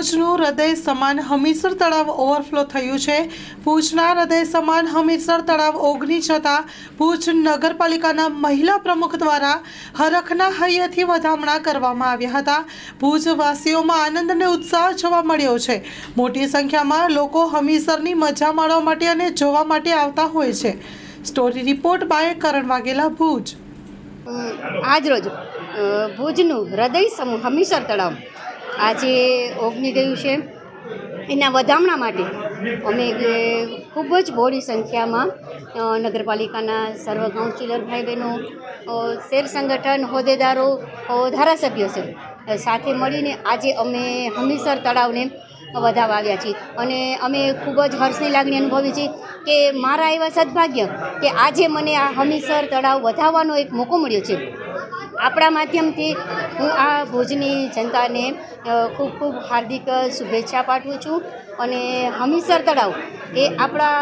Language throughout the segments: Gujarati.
ભુજનું હૃદય સમાન હમીરસર તળાવ ઓવરફ્લો થયું છે. ભુજના હૃદય સમાન હમીરસર તળાવ ઓગની જતાં ભુજ નગરપાલિકાના મહિલા પ્રમુખ દ્વારા હરખના હૈયેથી વધામણા કરવામાં આવ્યા હતા. ભુજવાસીઓમાં આનંદ અને ઉત્સાહ જોવા મળ્યો છે. મોટી સંખ્યામાં લોકો હમીરસરની મજા માણવા માટે અને જોવા માટે આવતા હોય છે. Story report by Karan Vaghela, Bhuj. આજરોજ ભુજનું હૃદય સમૂહ હમીસર તળાવ આજે ઓગની ગયું છે. એના વધામણા માટે અમે ખૂબ જ બહોળી સંખ્યામાં નગરપાલિકાના સર્વ કાઉન્સિલર ભાઈ બહેનો શેર સંગઠન, હોદ્દેદારો ધારાસભ્યો છે સાથે મળીને આજે અમે હમીસર તળાવને વધાવવા આવ્યા છીએ. અને અમે ખૂબ જ હર્ષની લાગણી અનુભવી છીએ કે મારા એવા સદભાગ્ય કે આજે મને આ હમીસર તળાવ વધાવવાનો એક મોકો મળ્યો છે. આપણા માધ્યમથી હું આ ભુજની જનતાને ખૂબ ખૂબ હાર્દિક શુભેચ્છા પાઠવું છું અને હમીસર તળાવ એ આપણા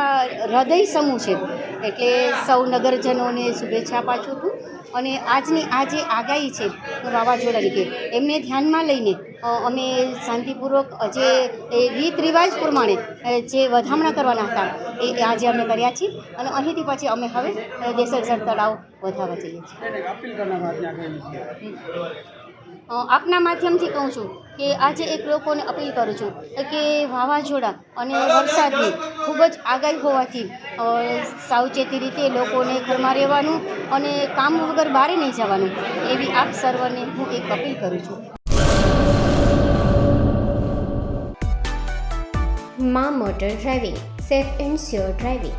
હૃદય સમૂહ છે. એટલે સૌ નગરજનોને શુભેચ્છા પાઠવું છું અને આજની આ જે આગાહી છે વાવાઝોડાની કે એમને ધ્યાનમાં લઈને અમે શાંતિપૂર્વક જે એ રીત રિવાજ પ્રમાણે જે વધામણા કરવાના હતા એ આજે અમે કર્યા છીએ અને અહીંથી પછી અમે હવે દેસરસર તળાવ વધારવા જઈએ છીએ. આપના માધ્યમથી કહું છું કે આજે એક લોકોને અપીલ કરું છું કે વાવાઝોડા અને વરસાદની ખૂબ જ આગાહી હોવાથી સાવચેતી રીતે લોકોને ઘરમાં રહેવાનું અને કામ વગર બહાર નહીં જવાનું, એવી આપ સર્વને હું એક અપીલ કરું છું. મા motor driving, safe and sure driving.